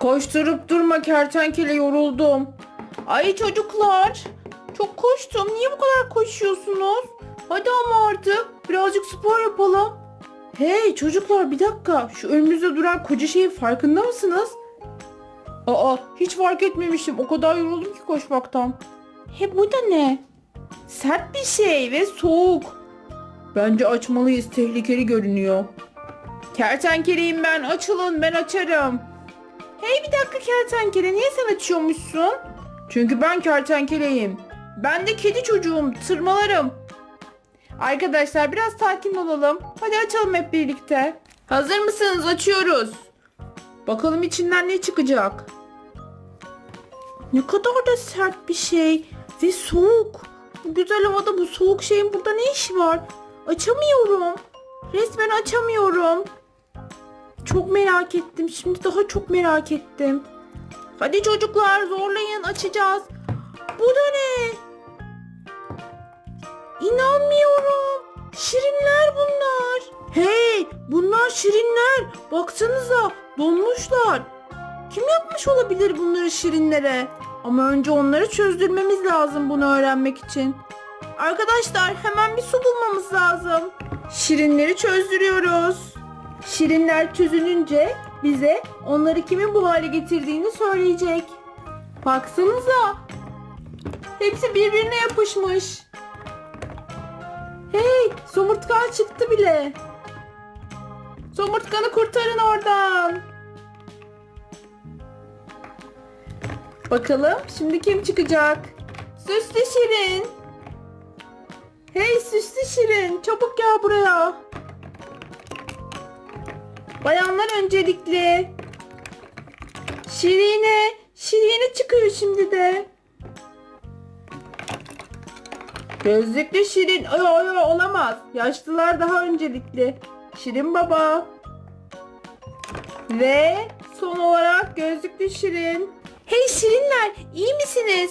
Koşturup durma kertenkele yoruldum. Ay çocuklar. Çok koştum. Niye bu kadar koşuyorsunuz? Hadi ama artık birazcık spor yapalım. Hey çocuklar bir dakika. Şu önümüzde duran koca şeyin farkında mısınız? Aa hiç fark etmemişim. O kadar yoruldum ki koşmaktan. He bu da ne? Sert bir şey ve soğuk. Bence açmalıyız. Tehlikeli görünüyor. Kertenkeleyim ben. Açılın ben açarım. Hey bir dakika kertenkele niye sen açıyormuşsun? Çünkü ben kertenkeleyim. Ben de kedi çocuğum tırmalarım. Arkadaşlar biraz sakin olalım. Hadi açalım hep birlikte. Hazır mısınız? Açıyoruz. Bakalım içinden ne çıkacak. Ne kadar da sert bir şey ve soğuk. Güzel havada bu soğuk şeyin burada ne işi var? Açamıyorum. Resmen açamıyorum. Çok merak ettim. Şimdi daha çok merak ettim. Hadi çocuklar zorlayın açacağız. Bu da ne? İnanmıyorum. Şirinler bunlar. Hey bunlar şirinler. Baksanıza donmuşlar. Kim yapmış olabilir bunları şirinlere? Ama önce onları çözdürmemiz lazım bunu öğrenmek için. Arkadaşlar hemen bir su bulmamız lazım. Şirinleri çözdürüyoruz. Şirinler çözününce bize onları kimin bu hale getirdiğini söyleyecek. Baksanıza. Hepsi birbirine yapışmış. Hey, somurtkan çıktı bile. Somurtkanı kurtarın oradan. Bakalım şimdi kim çıkacak? Süslü Şirin. Hey Süslü Şirin, çabuk gel buraya. Bayanlar öncelikli. Şirine, Şirine çıkıyor şimdi de. Gözlüklü Şirin. Ay ay ay olamaz. Yaşlılar daha öncelikli. Şirin baba. Ve son olarak gözlüklü Şirin. Hey Şirinler iyi misiniz?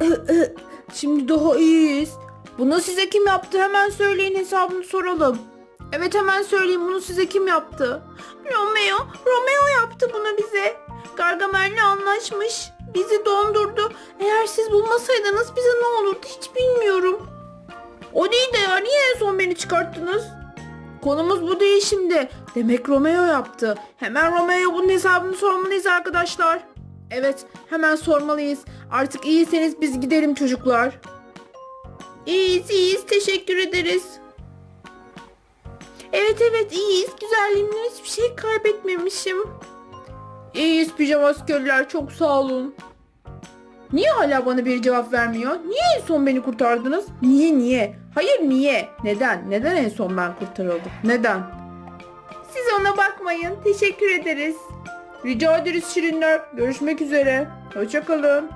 Şimdi daha iyiyiz. Bunu size kim yaptı? Hemen söyleyin hesabını soralım. Evet hemen söyleyeyim bunu size kim yaptı? Romeo. Romeo yaptı bunu bize. Gargamel'le anlaşmış. Bizi dondurdu. Eğer siz bulmasaydınız bize ne olurdu hiç bilmiyorum. O değil de ya niye en son beni çıkarttınız? Konumuz bu değil şimdi. Demek Romeo yaptı. Hemen Romeo'ya bunun hesabını sormalıyız arkadaşlar. Evet hemen sormalıyız. Artık iyiyseniz biz gidelim çocuklar. İyiyiz iyiyiz teşekkür ederiz. Evet evet iyiyiz. Güzelliğimden hiçbir şey kaybetmemişim. İyiyiz pijama askerler çok sağ olun. Niye hala bana bir cevap vermiyor? Niye en son beni kurtardınız? Niye niye? Hayır niye? Neden? Neden en son ben kurtarıldım? Neden? Siz ona bakmayın. Teşekkür ederiz. Rica ederiz Şirinler. Görüşmek üzere. Hoşçakalın.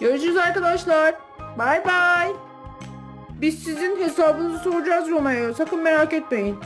Görüşürüz arkadaşlar. Bay bay. Biz sizin hesabınızı soracağız Romeo'ya. Sakın merak etmeyin.